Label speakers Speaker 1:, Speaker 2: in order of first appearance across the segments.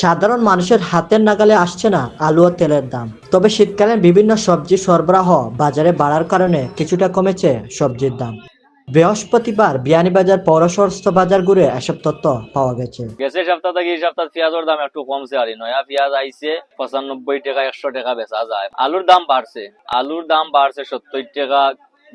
Speaker 1: সাধারণ মানুষের হাতের নাগালে আসছে না আলু ও তেলের দাম। তবে শীতকালীন বিভিন্ন সবজি সরবরাহ বাজারে বাড়ার কারণে কিছুটা কমেছে সবজির দাম। বৃহস্পতিবার বিয়ানীবাজার পৌরসরস্থ বাজার ঘুরে এসব তথ্য পাওয়া গেছে।
Speaker 2: গেছে সপ্তাহ থেকে এই সপ্তাহ পেঁয়াজের দাম একটু কমছে আর নয়া। পেঁয়াজ আইছে পঁচানব্বই টাকা, একশো টাকা বেচা যায়। আলুর দাম বাড়ছে। আলুর দাম বাড়ছে সত্তর টাকা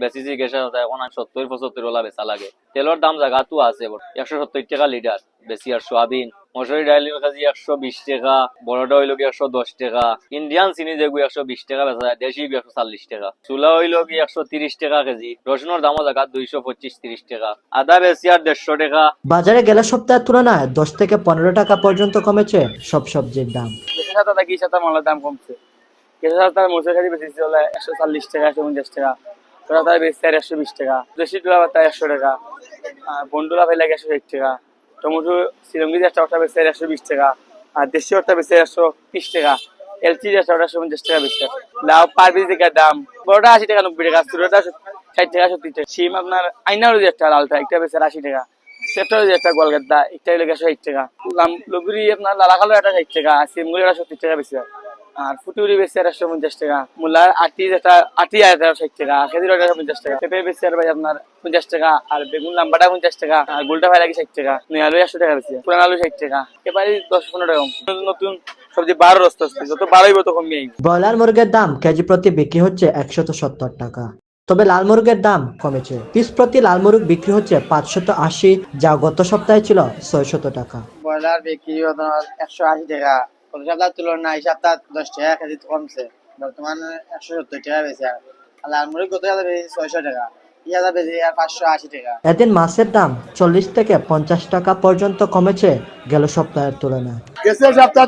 Speaker 2: বেচিছি গেছে, এখন সত্তর পঁচাত্তর ওলা বেচা লাগে। তেলের দাম জায়গাতো আছে একশো সত্তর টাকা লিটার। বেশি আর সোয়াবিন। মসুরি ডাইল কাজি একশো বিশ টাকা বড়টা হইল কি একশো দশ টাকা ইন্ডিয়ান চিনি যেগুলো একশো বিশ টাকা বেচা যায় দেশি একশো চল্লিশ টাকা চুলা হইল কি একশো তিরিশ টাকা কেজি রসুনের দামও জায়গা দুইশো পঁচিশ তিরিশ টাকা আদা বেশি আর দেড়শো টাকা।
Speaker 1: বাজারে গেলে সপ্তাহের তুলনায় দশ থেকে পনেরো টাকা পর্যন্ত কমেছে সব সবজির দাম।
Speaker 3: থেকে সাতা মালের দাম কমছে? কেঁচা মসুর খাজি বেশি চলে একশো চল্লিশ টাকা একশো পঞ্চাশ টাকা তোরা তাই বেশি আর একশো বিশ টাকা দেশি টুলা পাতা একশো টাকা আর বন্ডুলা ফেলে একশো ষাট টাকা। টমেটো শ্রীলঙ্গি একটা ওটা বেশি একশো বিশ টাকা, আর দেশি ওটা বেশি একশো তিরিশ টাকা এলচি একটা ওটা একশো পঞ্চাশ টাকা বেশি লাউ পার পিস টাকার দাম। বড়টা আশি টাকা, নব্বই টাকা ছোটটা ষাট টাকা, সত্তর টাকা। সিম আপনার আইনার যে একটা লালটা একটা বেশি আশি টাকা। সেটা যে একটা গোলগাদ্দা একটা লোক একশো ষাট টাকা। লগুড়ি আপনার লালা কালো একটা ষাট টাকা সিমগুলি একটা সত্তর টাকা বেশি হয়। আর ফুটুরি বেশি আর একশো পঞ্চাশ টাকা। মূলার আটি যেটা আটি আর ষাট টাকা খেজুর পঞ্চাশ টাকা। পেঁপে বেশি আর ভাই আপনার পঞ্চাশ টাকা আর বেগুন লাম্বাটা পঞ্চাশ টাকা আর গুলটা ভাই লাগে ষাট টাকা। নয় আলু একশো টাকা বেশি পুরান আলু ষাট টাকা। এবারে দশ পনেরো টাকা নতুন নতুন সবজি বারো রস্ত যত বারোই তত কমিয়ে
Speaker 1: ব্রয়লার মুরগের দাম কেজি প্রতি বিক্রি হচ্ছে একশত সত্তর টাকা। তবে লাল মুরগের দাম কমেছে। পিস প্রতি লাল মুরগ বিক্রি হচ্ছে পাঁচশত আশি যা গত সপ্তাহে ছিল ছয়শত টাকা।
Speaker 4: ব্রয়লার বিক্রি আপনার একশো আশি টাকা। গত সপ্তাহের তুলনায় এই সপ্তাহ দশ টাকা কেজি কমছে। বর্তমানে একশো সত্তর টাকা বেশি আর। লাল মুরগি গত সপ্তাহে বেশি ছয়শো টাকা।
Speaker 1: এদিন মাছের দাম চল্লিশ থেকে পঞ্চাশ টাকা পর্যন্ত কমেছে গেল সপ্তাহের তুলনায়।
Speaker 5: গেছে সপ্তাহ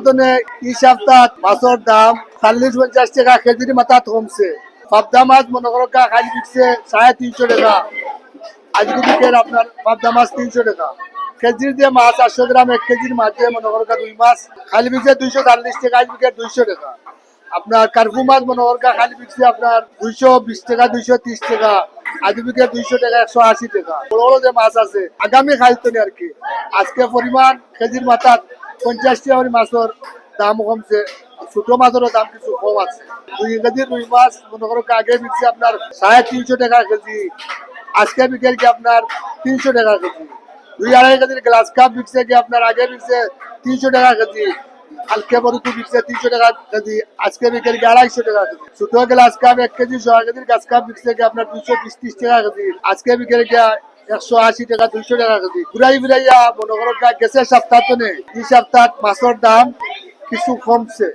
Speaker 5: এই সপ্তাহ মাছের দাম চল্লিশ পঞ্চাশ টাকা কেজির মাথা কমছে। পাবদা মাছ মনে করো খালি বিকছে সাড়ে তিনশো টাকা। আজকে বিকেল আপনার পাবদা মাছ তিনশো টাকা। কেজির দিয়ে মাছ আটশো গ্রাম, এক কেজির মাছ দিয়ে মনে করো দুই মাছ, খালি বিকছে দুইশো চল্লিশ টাকা আজ বিকেল দুইশো টাকা। আপনার কার্পু মাছ মনে করো খালি বিকছে আপনার দুইশো বিশ টাকা, দুইশো ত্রিশ টাকা আজ বিকেল দুইশো টাকা, একশো আশি টাকা। বড় বড় যে মাছ আছে, আগামী খাইতো আর কি। আজকে পরিমাণ কেজির মাথা পঞ্চাশ টাকা মাছের দাম কমছে, ছোট মাছেরও দাম কিছু কম আছে। দুই কেজি রুই মাছ মনে করো আগে বিকছে আপনার সাড়ে তিনশো টাকা কেজি, আজকে বিকেল কি আপনার তিনশো টাকা কেজি। দুই আড়াই কেজির গ্লাস কাপ বিকছে কি আপনার আগে বিকছে? তিনশো টাকা কেজি। হালকে বরুকু বিকছে তিনশো টাকা কেজি। আজকে বিকেল আড়াইশো টাকা কেজি? ছোট গ্লাস কাপ এক কেজি ছয় কেজির গ্লাস কাপ বিকছে কি আপনার দুইশো বিশ ত্রিশ টাকা কেজি? আজকে বিকেল কি একশো আশি টাকা, দুইশো টাকা কেজি? ঘুরাই ঘুরাইয়া মনে করো গেছে সপ্তাহ তো নেই। এই সপ্তাহ মাছের দাম কিছু কমছে।